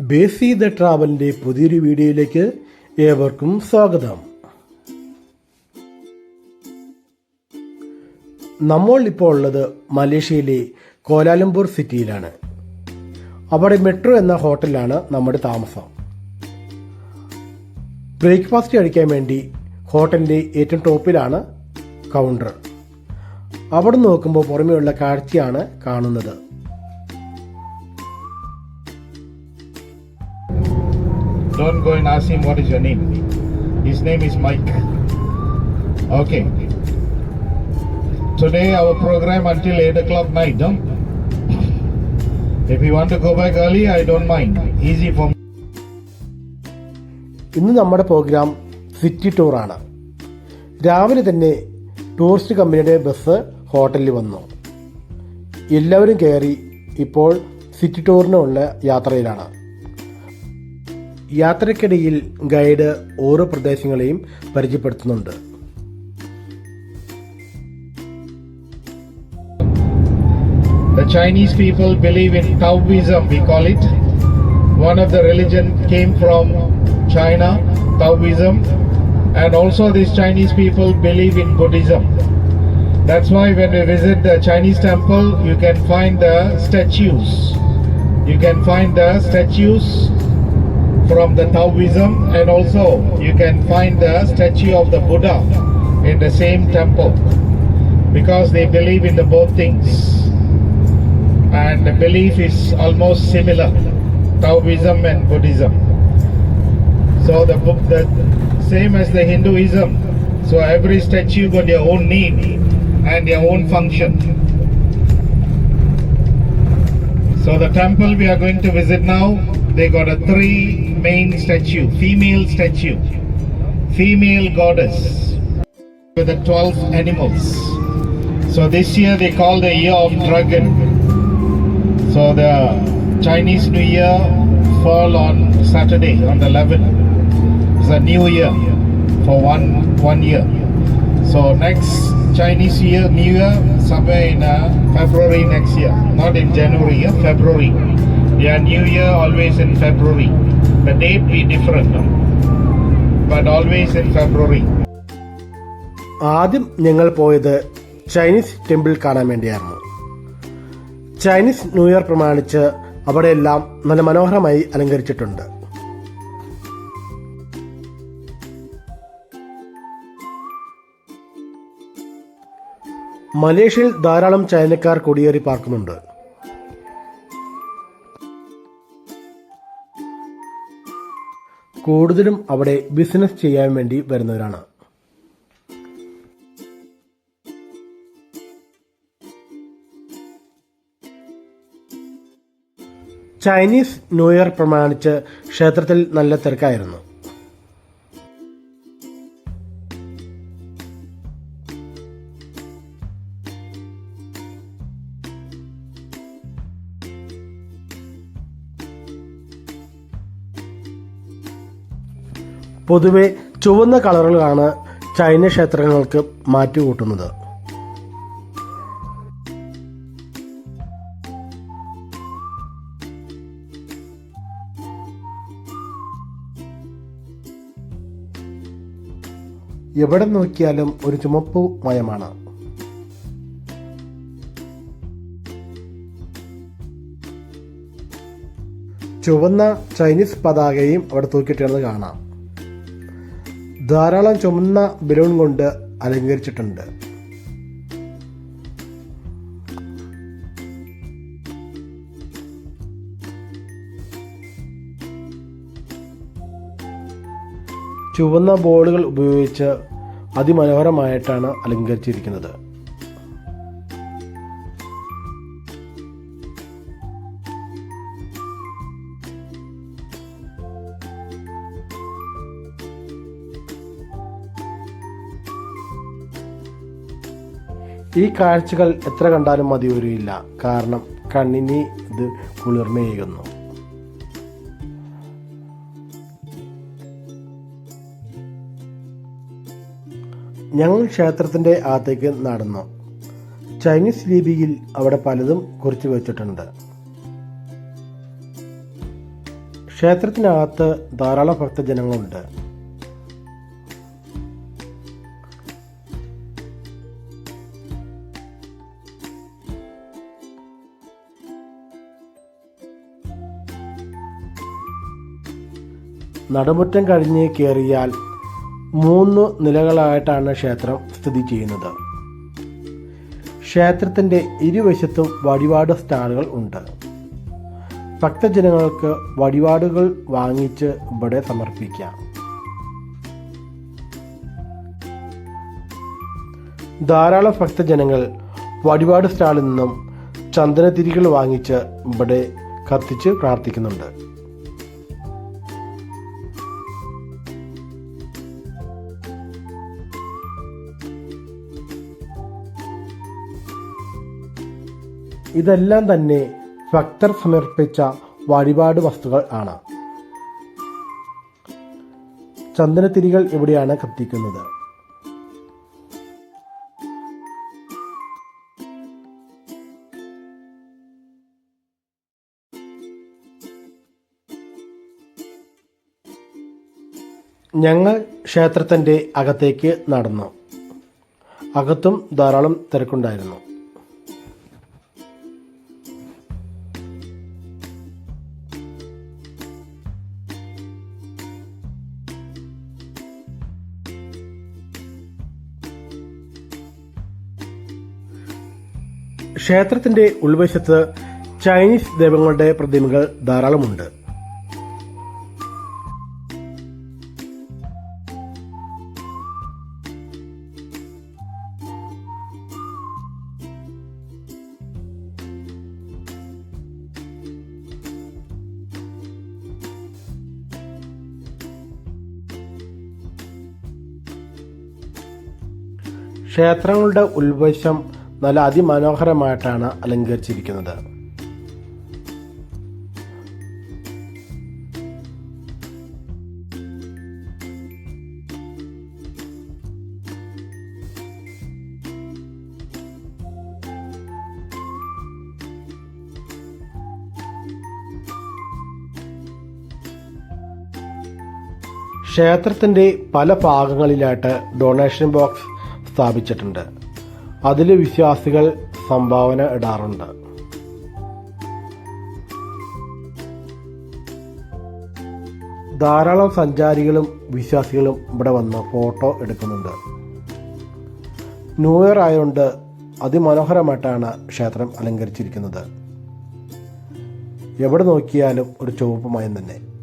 ബേസി the ട്രാവലിന്റെ പുതിയൊരു വീഡിയോയിലേക്ക് ഏവർക്കും സ്വാഗതം. നമ്മൾ ഇപ്പോൾ ഉള്ളത് മലേഷ്യയിലെ കോലാലംപൂർ സിറ്റിയിലാണ്. അവിടെ മെട്രോ എന്ന ഹോട്ടലിലാണ് നമ്മുടെ താമസം. ബ്രേക്ക്ഫാസ്റ്റ് കഴിക്കാൻ വേണ്ടി ഹോട്ടലിന്റെ ഏറ്റവും ടോപ്പിലാണ് കൗണ്ടർ. അവിടെ നോക്കുമ്പോൾ പുറമെയുള്ള കാഴ്ചയാണ് കാണുന്നത്. Don't go and ask him what is your name. His name is Mike. Okay. Today our program until 8 o'clock night, no? If you want to go back early, I don't mind. Easy for me. ഇന്ന് നമ്മുടെ programme city ടൂറാണ് രാവിലെ തന്നെ tourist കമ്പനിയുടെ bus ഹോട്ടലിൽ വന്നു എല്ലാവരും കയറി ഇപ്പോൾ സിറ്റി ടൂറിനുള്ള യാത്രയിലാണ് യാത്രക്കിടയിൽ ഗൈഡ് ഓരോ പ്രദേശങ്ങളെയും പരിചയപ്പെടുത്തുന്നുണ്ട് The Chinese people believe in Taoism, we call it. One of the religion came from China, Taoism, and also these Chinese people believe in Buddhism. That's why when we visit the Chinese temple, you can find the statues. You can find the statues from the Taoism, and also you can find the statue of the Buddha in the same temple because they believe in the both things and the belief is almost similar Taoism and Buddhism. So the book the same as the Hinduism. So every statue got their own need and their own function. So the temple we are going to visit now, they got a three main statue, female statue, female goddess with the twelve animals. So this year they call the year of dragon. So the Chinese New Year fall on Saturday on the 11th. It's a new year for one one year. So next Chinese year, New Year, somewhere in uh, February next year, not in January, uh, February. Yeah, New Year always in February. The date be different, but always in February. ആദ്യം ഞങ്ങൾ പോയത് Chinese temple കാണാൻ വേണ്ടിയായിരുന്നു Chinese new year പ്രമാണിച്ച് അവിടെയെല്ലാം നല്ല മനോഹരമായി അലങ്കരിച്ചിട്ടുണ്ട് മലേഷ്യയിൽ ധാരാളം ചൈനക്കാർ കുടിയേറി പാർക്കുന്നുണ്ട്. കൂടുതലും അവിടെ ബിസിനസ് ചെയ്യാൻ വേണ്ടി വരുന്നവരാണ്. ചൈനീസ് ന്യൂ ഇയർ പ്രമാണിച്ച് ക്ഷേത്രത്തിൽ നല്ല തിരക്കായിരുന്നു. പൊതുവെ ചുവന്ന കളറുകളാണ് ചൈന ക്ഷേത്രങ്ങൾക്ക് മാറ്റുകൂട്ടുന്നത്. എവിടെ നോക്കിയാലും ഒരു ചുമപ്പ് മയമാണ് ചുവന്ന ചൈനീസ് പതാകയും അവിടെ തൂക്കിയിട്ടിരുന്നത് കാണാം. ധാരാളം ചുമന്ന ബലൂൺ കൊണ്ട് അലങ്കരിച്ചിട്ടുണ്ട്. ചുവന്ന ബോളുകൾ ഉപയോഗിച്ച് അതിമനോഹരമായിട്ടാണ് അലങ്കരിച്ചിരിക്കുന്നത്. ഈ കാഴ്ചകൾ എത്ര കണ്ടാലും മതി വരില്ല കാരണം കണ്ണിന് ഇത് കുളിർമയേകുന്നു ഞങ്ങൾ ക്ഷേത്രത്തിന്റെ അകത്തേക്ക് നടന്നു. ചൈനീസ് ലിപിയിൽ അവിടെ പലതും കുറിച്ചു വെച്ചിട്ടുണ്ട്. ക്ഷേത്രത്തിനകത്ത് ധാരാളം ഭക്തജനങ്ങളുണ്ട്. നടുമുറ്റം കഴിഞ്ഞ് കയറിയാൽ മൂന്ന് നിലകളായിട്ടാണ് ക്ഷേത്രം സ്ഥിതി ചെയ്യുന്നത്. ക്ഷേത്രത്തിന്റെ ഇരുവശത്തും വഴിപാട് സ്റ്റാളുകൾ ഉണ്ട്. ഭക്തജനങ്ങൾക്ക് വഴിപാടുകൾ വാങ്ങിച്ച് ഇവിടെ സമർപ്പിക്കാം. ധാരാളം ഭക്തജനങ്ങൾ വഴിപാട് സ്റ്റാളിൽ നിന്നും ചന്ദനത്തിരികൾ വാങ്ങിച്ച് ഇവിടെ കത്തിച്ച് പ്രാർത്ഥിക്കുന്നുണ്ട്. ഇതെല്ലാം തന്നെ ഭക്തർ സമർപ്പിച്ച വഴിപാട് വസ്തുക്കൾ ആണ്. ചന്ദനത്തിരികൾ എവിടെയാണ് കത്തിക്കുന്നത്. ഞങ്ങൾ ക്ഷേത്രത്തിന്റെ അകത്തേക്ക് നടന്നു. അകത്തും ധാരാളം തിരക്കുണ്ടായിരുന്നു. ക്ഷേത്രത്തിന്റെ ഉൾവശത്ത് ചൈനീസ് ദൈവങ്ങളുടെ പ്രതിമകൾ ധാരാളമുണ്ട്. ക്ഷേത്രങ്ങളുടെ ഉൾവശം നല്ല അതിമനോഹരമായിട്ടാണ് അലങ്കരിച്ചിരിക്കുന്നത്. ക്ഷേത്രത്തിന്റെ പല ഭാഗങ്ങളിലായിട്ട് ഡൊണേഷൻ ബോക്സ് സ്ഥാപിച്ചിട്ടുണ്ട്. അതിൽ വിശ്വാസികൾ സംഭാവന ഇടാറുണ്ട്. ധാരാളം സഞ്ചാരികളും വിശ്വാസികളും ഇവിടെ വന്ന് ഫോട്ടോ എടുക്കുന്നുണ്ട്. ന്യൂ ഇയർ ആയതുകൊണ്ട് അതിമനോഹരമായിട്ടാണ് ക്ഷേത്രം അലങ്കരിച്ചിരിക്കുന്നത്. എവിടെ നോക്കിയാലും ഒരു ചുവപ്പ് മയം തന്നെ.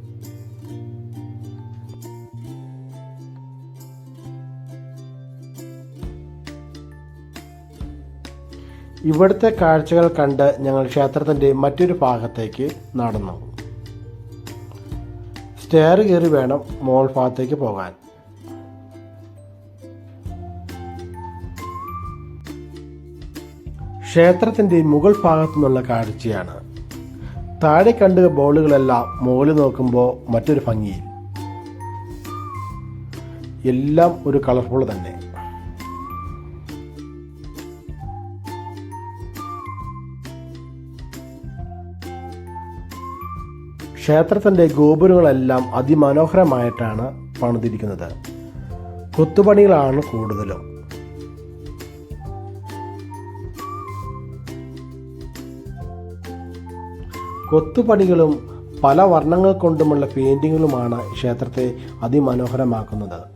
ഇവിടുത്തെ കാഴ്ചകൾ കണ്ട് ഞങ്ങൾ ക്ഷേത്രത്തിന്റെ മറ്റൊരു ഭാഗത്തേക്ക് നടന്നു. സ്റ്റെയർ കയറി വേണം മോൾ ഭാഗത്തേക്ക് പോകാൻ. ക്ഷേത്രത്തിന്റെ മുകൾ ഭാഗത്തു നിന്നുള്ള കാഴ്ചയാണ്. താഴെ കണ്ട ബോളുകളെല്ലാം മുകളിൽ നോക്കുമ്പോൾ മറ്റൊരു ഭംഗിയിൽ. എല്ലാം ഒരു കളർഫുൾ തന്നെ. ക്ഷേത്രത്തിന്റെ ഗോപുരങ്ങളെല്ലാം അതിമനോഹരമായിട്ടാണ് പണിതിരിക്കുന്നത്. കൊത്തുപണികളാണ് കൂടുതലും. കൊത്തുപണികളും പല വർണങ്ങൾ കൊണ്ടുമുള്ള പെയിന്റിങ്ങുകളുമാണ് ക്ഷേത്രത്തെ അതിമനോഹരമാക്കുന്നത്.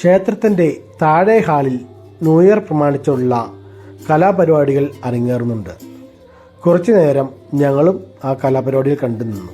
ക്ഷേത്രത്തിന്റെ താഴെ ഹാളിൽ ന്യൂ ഇയർ പ്രമാണിച്ചുള്ള കലാപരിപാടികൾ അരങ്ങേറുന്നുണ്ട്. കുറച്ചു നേരം ഞങ്ങളും ആ കലാപരിപാടിയിൽ കണ്ടു നിന്നു.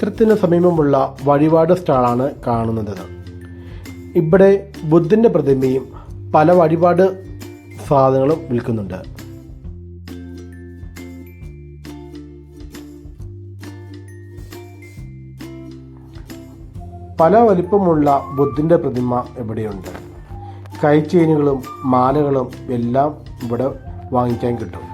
ക്ഷേത്രത്തിന് സമീപമുള്ള വഴിപാട് സ്റ്റാളാണ് കാണുന്നത്. ഇവിടെ ബുദ്ധന്റെ പ്രതിമയും പല വഴിപാട് സാധനങ്ങളും വിൽക്കുന്നുണ്ട്. പല വലിപ്പമുള്ള ബുദ്ധന്റെ പ്രതിമ ഇവിടെയുണ്ട്. കൈച്ചെയിനുകളും മാലകളും എല്ലാം ഇവിടെ വാങ്ങിക്കാൻ കിട്ടും.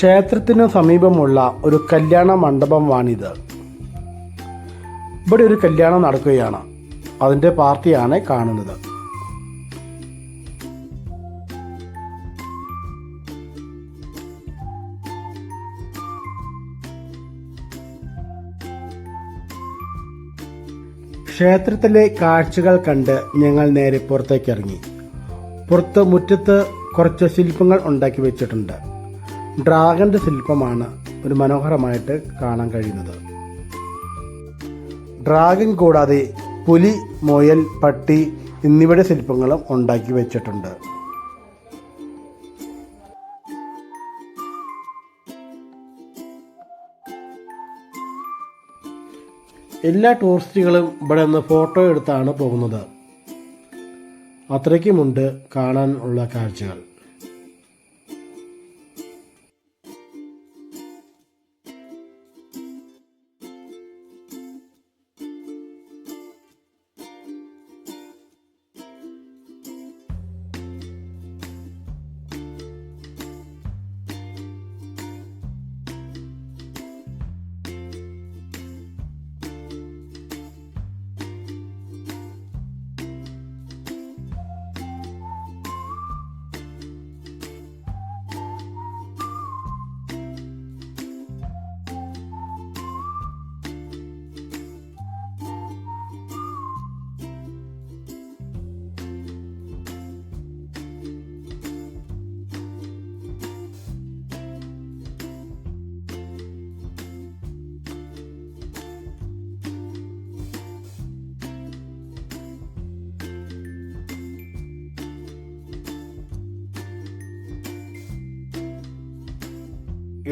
ക്ഷേത്രത്തിന് സമീപമുള്ള ഒരു കല്യാണ മണ്ഡപമാണിത്. ഇവിടെ ഒരു കല്യാണം നടക്കുകയാണ്. അതിന്റെ പാർട്ടിയാണ് കാണുന്നത്. ക്ഷേത്രത്തിലെ കാഴ്ചകൾ കണ്ട് ഞങ്ങൾ നേരെ പുറത്തേക്കിറങ്ങി. പുറത്ത് മുറ്റത്ത് കുറച്ച് ശില്പങ്ങൾ ഉണ്ടാക്കി വെച്ചിട്ടുണ്ട്. ഡ്രാഗന്റെ ശില്പമാണ് ഒരു മനോഹരമായിട്ട് കാണാൻ കഴിയുന്നത്. ഡ്രാഗൻ കൂടാതെ പുലി മുയൽ പട്ടി എന്നിവയുടെ ശില്പങ്ങളും ഉണ്ടാക്കി വെച്ചിട്ടുണ്ട്. എല്ലാ ടൂറിസ്റ്റുകളും ഇവിടെ നിന്ന് ഫോട്ടോ എടുത്താണ് പോകുന്നത്. അത്രയ്ക്കുമുണ്ട് കാണാൻ ഉള്ള കാഴ്ചകൾ.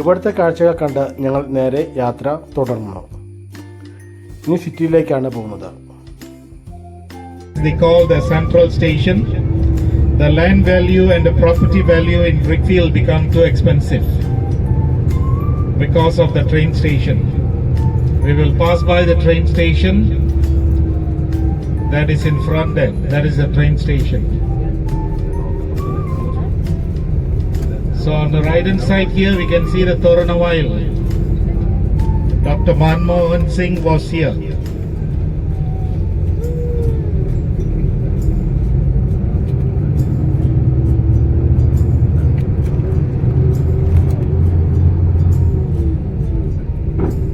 ഇവിടുത്തെ കാഴ്ചകൾ കണ്ട് ഞങ്ങൾ നേരെ യാത്ര തുടർന്നു ഇനി സിറ്റിയിലേക്കാണ് പോകുന്നത് They call the central station. The land value and the property value in Brickfield become too expensive because of the train station. We will pass by the train station. That is in front end. That is the train station. So on the right hand side here we can see the Toranavail. Dr. Manmohan Singh was here.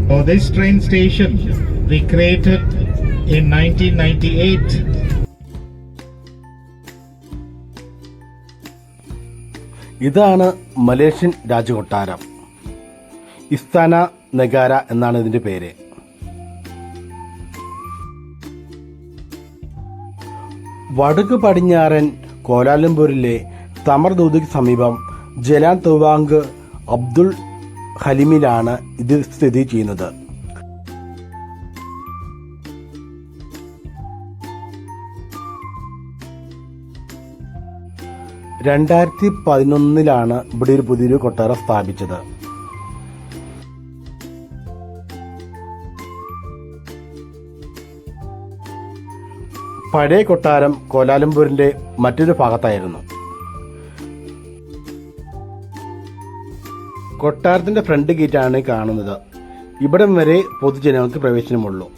So this train station we created in 1998 ഇതാണ് Malaysian രാജകൊട്ടാരം. Istana നഗാര എന്നാണ് ഇതിന്റെ പേര്. വടക്ക് പടിഞ്ഞാറൻ കോലാലംപൂരിലെ തമർദൂതിക്ക് സമീപം ജലാൻ തുവാങ്ക് അബ്ദുൾ ഹലിമിലാണ് ഇത് സ്ഥിതി ചെയ്യുന്നത്. രണ്ടായിരത്തി പതിനൊന്നിലാണ് ഇവിടെ ഒരു പുതിയൊരു കൊട്ടാരം സ്ഥാപിച്ചത്. പഴയ കൊട്ടാരം കോലാലംപൂരിന്റെ മറ്റൊരു ഭാഗത്തായിരുന്നു. കൊട്ടാരത്തിന്റെ ഫ്രണ്ട് ഗേറ്റാണ് കാണുന്നത്. ഇവിടം വരെ പൊതുജനങ്ങൾക്ക് പ്രവേശനമുള്ളൂ.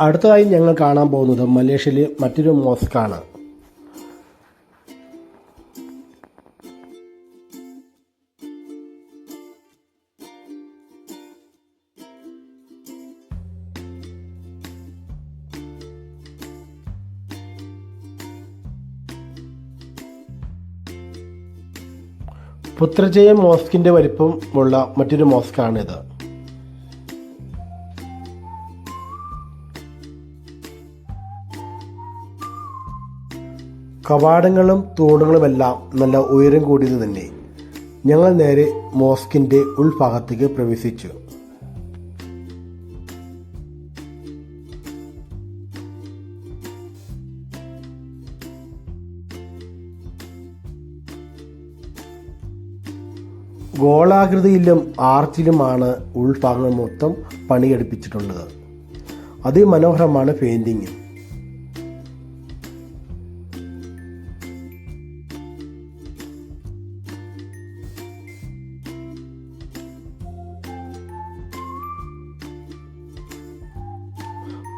അടുത്തതായി ഞങ്ങൾ കാണാൻ പോകുന്നത് മലേഷ്യയിലെ മറ്റൊരു മോസ്കാണ് പുത്രജയ മോസ്കിന്റെ വലിപ്പമുള്ള മറ്റൊരു മോസ്കാണിത്. കവാടങ്ങളും തൂണുകളുമെല്ലാം നല്ല ഉയരം കൂടിയത് തന്നെ. ഞങ്ങൾ നേരെ മോസ്കിന്റെ ഉൾഭാഗത്തേക്ക് പ്രവേശിച്ചു. ഗോളാകൃതിയിലും ആർച്ചിലുമാണ് ഉൾഭാഗങ്ങൾ മൊത്തം പണിയെടുപ്പിച്ചിട്ടുള്ളത്. അതിമനോഹരമാണ് പെയിന്റിങ്.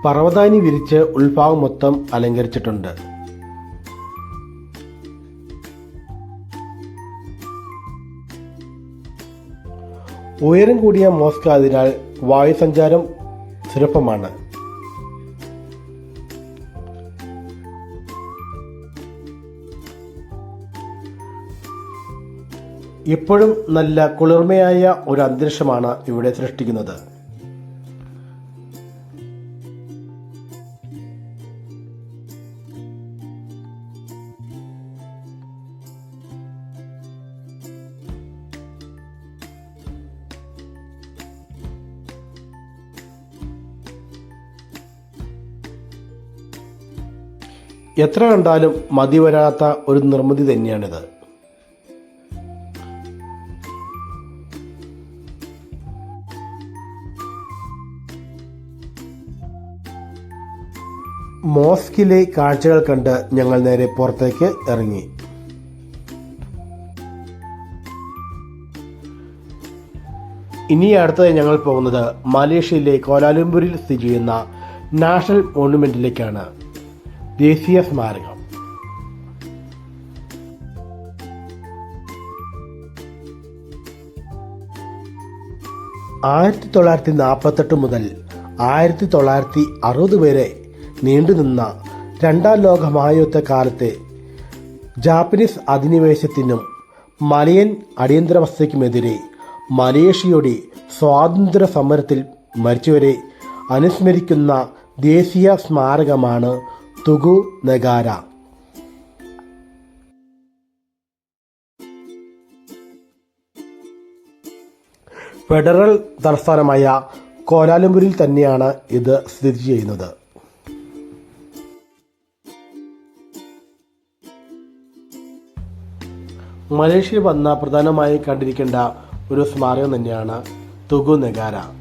പർവതാനി വിരിച്ച് ഉൾഭാഗം മൊത്തം അലങ്കരിച്ചിട്ടുണ്ട്. ഉയരം കൂടിയ മോസ്ക് അതിനാൽ വായുസഞ്ചാരം സുലഭമാണ് ഇപ്പോഴും നല്ല കുളിർമയായ ഒരു അന്തരീക്ഷമാണ് ഇവിടെ സൃഷ്ടിക്കുന്നത്. എത്ര കണ്ടാലും മതി വരാത്ത ഒരു നിർമ്മിതി തന്നെയാണിത്. മോസ്കിലെ കാഴ്ചകൾ കണ്ട് ഞങ്ങൾ നേരെ പുറത്തേക്ക് ഇറങ്ങി. ഇനി അടുത്തായി ഞങ്ങൾ പോകുന്നത് മലേഷ്യയിലെ കോലാലംപൂരിൽ സ്ഥിതി ചെയ്യുന്ന നാഷണൽ മോണുമെന്റിലേക്കാണ്. ദേശീയ സ്മാരകം. ആയിരത്തി തൊള്ളായിരത്തി നാൽപ്പത്തെട്ട് മുതൽ ആയിരത്തി തൊള്ളായിരത്തി അറുപത് വരെ നീണ്ടുനിന്ന രണ്ടാം ലോക മഹായുദ്ധ കാലത്തെ ജാപ്പനീസ് അധിനിവേശത്തിനും മലയൻ അടിയന്തരാവസ്ഥയ്ക്കുമെതിരെ മലേഷ്യയുടെ സ്വാതന്ത്ര്യ സമരത്തിൽ മരിച്ചവരെ അനുസ്മരിക്കുന്ന ദേശീയ സ്മാരകമാണ് തുഗു നഗാര. ഫെഡറൽ തലസ്ഥാനമായ കോലാലംപൂരിൽ തന്നെയാണ് ഇത് സ്ഥിതി ചെയ്യുന്നത്. മലേഷ്യയിൽ വന്ന പ്രധാനമായി കണ്ടിരിക്കേണ്ട ഒരു സ്മാരകം തന്നെയാണ് തുഗു നഗാര.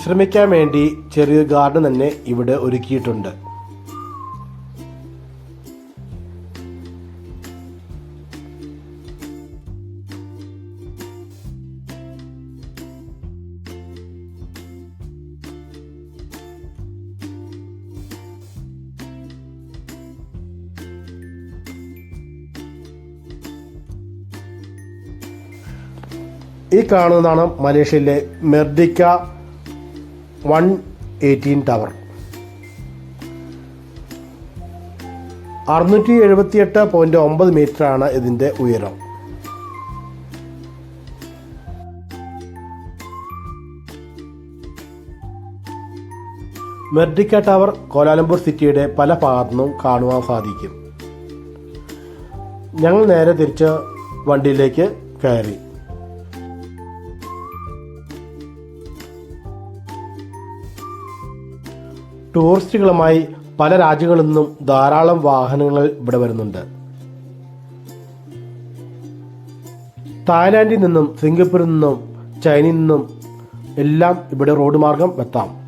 വിശ്രമിക്കാൻ വേണ്ടി ചെറിയൊരു ഗാർഡൻ തന്നെ ഇവിടെ ഒരുക്കിയിട്ടുണ്ട്. ഈ കാണുന്നതാണ് മലേഷ്യയിലെ മെർഡിക്ക വൺ എയ്റ്റീൻ ടവർ. അറുന്നൂറ്റി എഴുപത്തിയെട്ട് പോയിന്റ് ഒമ്പത് മീറ്റർ ആണ് ഇതിന്റെ ഉയരം. മെർഡിക്ക ടവർ കോലാലംപൂർ സിറ്റിയുടെ പല ഭാഗത്തു നിന്നും കാണുവാൻ സാധിക്കും. ഞങ്ങൾ നേരെ തിരിച്ച് വണ്ടിയിലേക്ക് കയറി. ടൂറിസ്റ്റുകളുമായി പല രാജ്യങ്ങളിൽ നിന്നും ധാരാളം വാഹനങ്ങൾ ഇവിടെ വരുന്നുണ്ട്. തായ്ലാൻഡിൽ നിന്നും സിംഗപ്പൂരിൽ നിന്നും ചൈനയിൽ നിന്നും എല്ലാം ഇവിടെ റോഡ് മാർഗം എത്താം.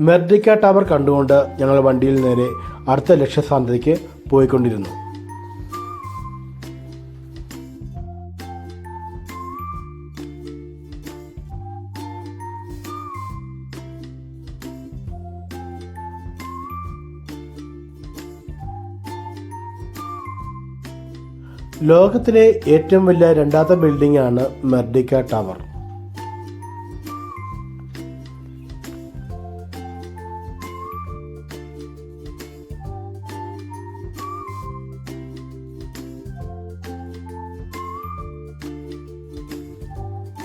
മെർഡിക്ക ടവർ കണ്ടുകൊണ്ട് ഞങ്ങൾ വണ്ടിയിൽ നേരെ അടുത്ത ലക്ഷ്യസ്ഥാനത്തേക്ക് പോയിക്കൊണ്ടിരുന്നു. ലോകത്തിലെ ഏറ്റവും വലിയ രണ്ടാമത്തെ ബിൽഡിംഗ് ആണ് മെർഡിക്ക ടവർ.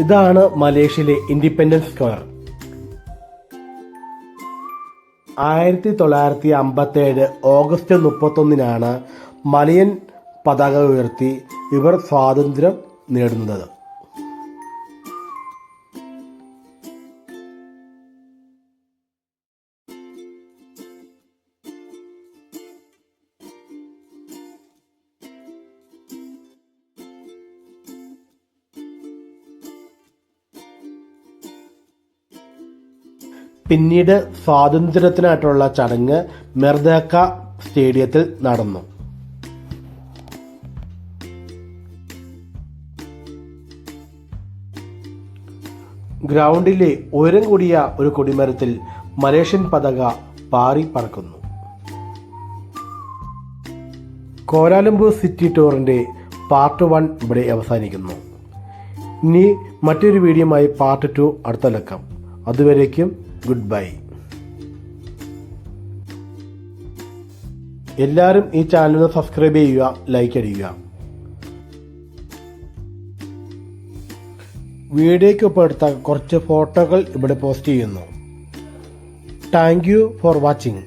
ഇതാണ് മലേഷ്യയിലെ ഇൻഡിപെൻഡൻസ് സ്ക്വയർ. ആയിരത്തി തൊള്ളായിരത്തി അമ്പത്തി ഏഴ് ഓഗസ്റ്റ് മുപ്പത്തൊന്നിനാണ് മലയൻ പതാക ഉയർത്തി ഇവർ സ്വാതന്ത്ര്യം നേടുന്നത്. പിന്നീട് സ്വാതന്ത്ര്യത്തിനായിട്ടുള്ള ചടങ്ങ് മെർദക്ക സ്റ്റേഡിയത്തിൽ നടന്നു. ഗ്രൗണ്ടിലെ ഉയരം കൂടിയ ഒരു കൊടിമരത്തിൽ മലേഷ്യൻ പതാക പാറി പറക്കുന്നു. കോലാലംപൂർ സിറ്റി ടൂറിന്റെ പാർട്ട് വൺ ഇവിടെ അവസാനിക്കുന്നു. ഇനി മറ്റൊരു വീഡിയോയുമായി പാർട്ട് ടു അടുത്ത ലക്കം. അതുവരേക്കും ഗുഡ് ബൈ എല്ലാവരും ഈ ചാനലിന് സബ്സ്ക്രൈബ് ചെയ്യുക ലൈക്ക് അടിക്കുക. വീഡിയോയ്ക്കൊപ്പം എടുത്ത കുറച്ച് ഫോട്ടോകൾ ഇവിടെ പോസ്റ്റ് ചെയ്യുന്നു. Thank you for watching.